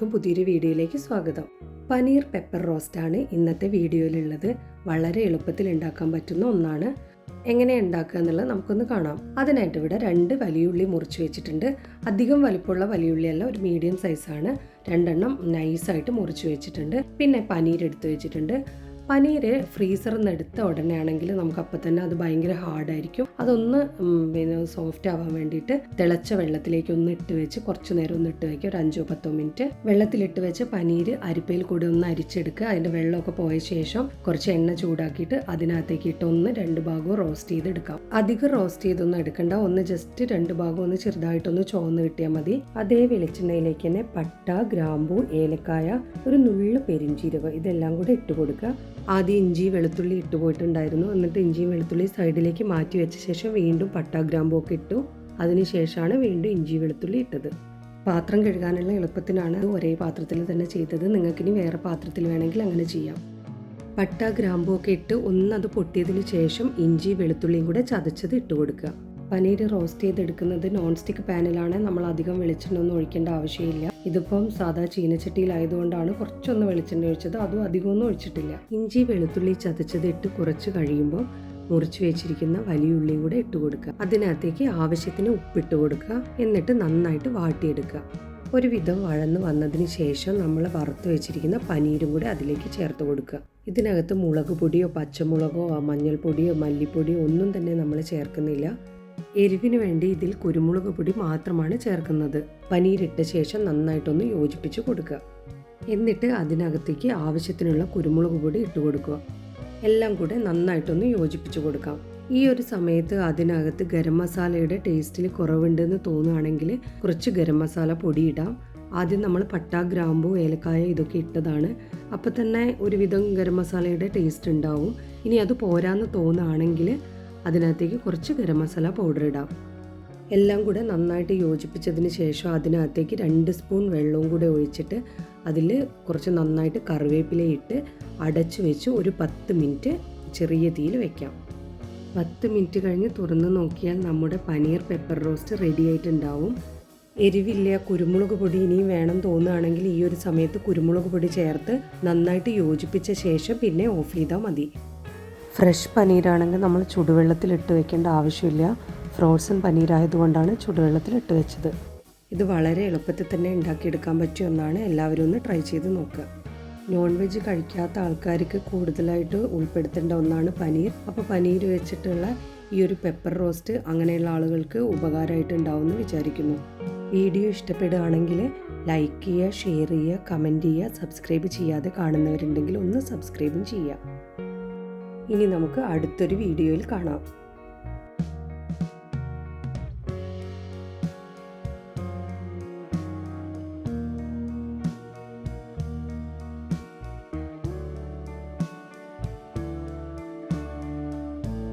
പുതിയൊരു വീഡിയോയിലേക്ക് സ്വാഗതം. പനീർ പെപ്പർ റോസ്റ്റാണ് ഇന്നത്തെ വീഡിയോയിലുള്ളത്. വളരെ എളുപ്പത്തിൽ ഉണ്ടാക്കാൻ പറ്റുന്ന ഒന്നാണ്. എങ്ങനെ ഉണ്ടാക്കുക എന്നുള്ളത് നമുക്കൊന്ന് കാണാം. അതിനായിട്ട് ഇവിടെ രണ്ട് വലിയുള്ളി മുറിച്ച് വെച്ചിട്ടുണ്ട്. അധികം വലിപ്പമുള്ള വലിയുള്ളിയല്ല ഒരു മീഡിയം സൈസാണ് രണ്ടെണ്ണം നൈസായിട്ട് മുറിച്ച് വെച്ചിട്ടുണ്ട്. പിന്നെ പനീർ എടുത്ത് വെച്ചിട്ടുണ്ട്. പനീർ ഫ്രീസറിൽ നിന്ന് എടുത്ത ഉടനെ ആണെങ്കിൽ നമുക്ക് അപ്പം തന്നെ അത് ഭയങ്കര ഹാർഡായിരിക്കും അതൊന്ന് പിന്നെ സോഫ്റ്റ് ആവാൻ വേണ്ടിയിട്ട് തിളച്ച വെള്ളത്തിലേക്ക് ഒന്ന് ഇട്ട് വെച്ച് കുറച്ച് നേരം ഒന്ന് ഇട്ട് വെക്കുക. ഒരു അഞ്ചോ പത്തോ മിനിറ്റ്. വെള്ളത്തിലിട്ട് വെച്ച് പനീർ അരിപ്പയിൽ കൂടി ഒന്ന് അരിച്ചെടുക്കുക. അതിന്റെ വെള്ളമൊക്കെ പോയ ശേഷം കുറച്ച് എണ്ണ ചൂടാക്കിയിട്ട് അതിനകത്തേക്ക് ഇട്ട് ഒന്ന് രണ്ട് ഭാഗവും റോസ്റ്റ് ചെയ്തെടുക്കാം. അധികം റോസ്റ്റ് ചെയ്തൊന്നും എടുക്കണ്ട. ഒന്ന് ജസ്റ്റ് രണ്ട് ഭാഗം ഒന്ന് ചെറുതായിട്ടൊന്ന് ചുവന്ന് കിട്ടിയാൽ മതി. അതേ വെളിച്ചെണ്ണയിലേക്ക് തന്നെ പട്ട ഗ്രാമ്പൂ ഏലക്കായ ഒരു നുള്ളു പെരിഞ്ചീരകം ഇതെല്ലാം കൂടെ ഇട്ട് കൊടുക്കുക. ആദ്യം ഇഞ്ചി വെളുത്തുള്ളി ഇട്ട് പോയിട്ടുണ്ടായിരുന്നു. എന്നിട്ട് ഇഞ്ചിയും വെളുത്തുള്ളി സൈഡിലേക്ക് മാറ്റി വെച്ച ശേഷം വീണ്ടും പട്ടാ ഗ്രാമ്പൊക്കെ ഇട്ടു. അതിനുശേഷമാണ് വീണ്ടും ഇഞ്ചി വെളുത്തുള്ളി ഇട്ടത്. പാത്രം കഴുകാനുള്ള എളുപ്പത്തിനാണ് ഒരേ പാത്രത്തിൽ തന്നെ ചെയ്തത്. നിങ്ങൾക്കിനി വേറെ പാത്രത്തിൽ വേണമെങ്കിൽ അങ്ങനെ ചെയ്യാം. പട്ട ഗ്രാമ്പൊക്കെ ഇട്ട് ഒന്നത് പൊട്ടിയതിന് ശേഷം ഇഞ്ചി വെളുത്തുള്ളിയും കൂടെ ചതച്ചത് ഇട്ട് കൊടുക്കുക. പനീർ റോസ്റ്റ് ചെയ്തെടുക്കുന്നത് നോൺ സ്റ്റിക്ക് പാനിലാണ് നമ്മൾ അധികം വെളിച്ചെണ്ണ ഒന്നും ഒഴിക്കേണ്ട ആവശ്യമില്ല. ഇതിപ്പം സാധാ ചീനച്ചട്ടിയിലായതുകൊണ്ടാണ് കുറച്ചൊന്ന് വെളിച്ചെണ്ണ ഒഴിച്ചത് അതും അധികമൊന്നും ഒഴിച്ചിട്ടില്ല. ഇഞ്ചി വെളുത്തുള്ളി ചതച്ചത് ഇട്ട് കുറച്ച് കഴിയുമ്പോൾ മുറിച്ച് വെച്ചിരിക്കുന്ന വലിയ ഉള്ളി കൂടെ ഇട്ട് കൊടുക്കുക. അതിനകത്തേക്ക് ആവശ്യത്തിന് ഉപ്പിട്ട് കൊടുക്കുക എന്നിട്ട് നന്നായിട്ട് വാട്ടിയെടുക്കുക. ഒരുവിധം വഴന്ന് വന്നതിന് ശേഷം നമ്മൾ വറുത്ത് വെച്ചിരിക്കുന്ന പനീരും കൂടെ അതിലേക്ക് ചേർത്ത് കൊടുക്കുക. ഇതിനകത്ത് മുളക് പൊടിയോ പച്ചമുളകോ മഞ്ഞൾപ്പൊടിയോ മല്ലിപ്പൊടിയോ ഒന്നും തന്നെ നമ്മൾ ചേർക്കുന്നില്ല. എരിവിന് വേണ്ടി ഇതിൽ കുരുമുളക് പൊടി മാത്രമാണ് ചേർക്കുന്നത്. പനീരിട്ട ശേഷം നന്നായിട്ടൊന്ന് യോജിപ്പിച്ച് കൊടുക്കുക. എന്നിട്ട് അതിനകത്തേക്ക് ആവശ്യത്തിനുള്ള കുരുമുളക് പൊടി ഇട്ട് കൊടുക്കുക. എല്ലാം കൂടെ നന്നായിട്ടൊന്ന് യോജിപ്പിച്ച് കൊടുക്കാം. ഈ ഒരു സമയത്ത് അതിനകത്ത് ഗരം മസാലയുടെ ടേസ്റ്റിൽ കുറവുണ്ടെന്ന് തോന്നുകയാണെങ്കിൽ കുറച്ച് ഗരം മസാല പൊടിയിടാം ആദ്യം നമ്മൾ പട്ട ഗ്രാമ്പു ഏലക്കായ ഇതൊക്കെ ഇട്ടതാണ്. അപ്പോൾ തന്നെ ഒരുവിധം ഗരം മസാലയുടെ ടേസ്റ്റ് ഉണ്ടാവും. ഇനി അത് പോരാന്ന് തോന്നുകയാണെങ്കിൽ അതിനകത്തേക്ക് കുറച്ച് ഗരം മസാല പൗഡർ ഇടാം. എല്ലാം കൂടെ നന്നായിട്ട് യോജിപ്പിച്ചതിന് ശേഷം അതിനകത്തേക്ക് രണ്ട് സ്പൂൺ വെള്ളവും കൂടെ ഒഴിച്ചിട്ട് അതിൽ കുറച്ച് നന്നായിട്ട് കറിവേപ്പില ഇട്ട് അടച്ചു വെച്ച് ഒരു പത്ത് മിനിറ്റ് ചെറിയ തീയിൽ വെക്കാം. പത്ത് മിനിറ്റ് കഴിഞ്ഞ് തുറന്ന് നോക്കിയാൽ നമ്മുടെ പനീർ പെപ്പർ റോസ്റ്റ് റെഡി ആയിട്ടുണ്ടാവും. എരിവില്ല കുരുമുളക് പൊടി ഇനിയും വേണം തോന്നുകയാണെങ്കിൽ ഈ ഒരു സമയത്ത് കുരുമുളക് പൊടി ചേർത്ത് നന്നായിട്ട് യോജിപ്പിച്ച ശേഷം പിന്നെ ഓഫ് ചെയ്താൽ മതി. ഫ്രഷ് പനീരാണെങ്കിൽ നമ്മൾ ചുടുവെള്ളത്തിൽ ഇട്ട് വെക്കേണ്ട ആവശ്യമില്ല. ഫ്രോസൺ പനീരായതുകൊണ്ടാണ് ചുടുവെള്ളത്തിൽ ഇട്ട് വെച്ചത്. ഇത് വളരെ എളുപ്പത്തിൽ തന്നെ ഉണ്ടാക്കിയെടുക്കാൻ പറ്റിയ ഒന്നാണ്. എല്ലാവരും ഒന്ന് ട്രൈ ചെയ്ത് നോക്കുക നോൺ വെജ് കഴിക്കാത്ത ആൾക്കാർക്ക് കൂടുതലായിട്ട് ഉൾപ്പെടുത്തേണ്ട ഒന്നാണ് പനീർ. അപ്പോൾ പനീർ വെച്ചിട്ടുള്ള ഈ ഒരു പെപ്പർ റോസ്റ്റ് അങ്ങനെയുള്ള ആളുകൾക്ക് ഉപകാരമായിട്ട് ഉണ്ടാവും എന്ന് വിചാരിക്കുന്നു. വീഡിയോ ഇഷ്ടപ്പെടുകയാണെങ്കിൽ ലൈക്ക് ചെയ്യുക ഷെയർ ചെയ്യുക കമന്റ് ചെയ്യുക സബ്സ്ക്രൈബ് ചെയ്യാതെ കാണുന്നവരുണ്ടെങ്കിൽ ഒന്ന് സബ്സ്ക്രൈബും ചെയ്യുക. ഇനി നമുക്ക് അടുത്തൊരു വീഡിയോയിൽ കാണാം.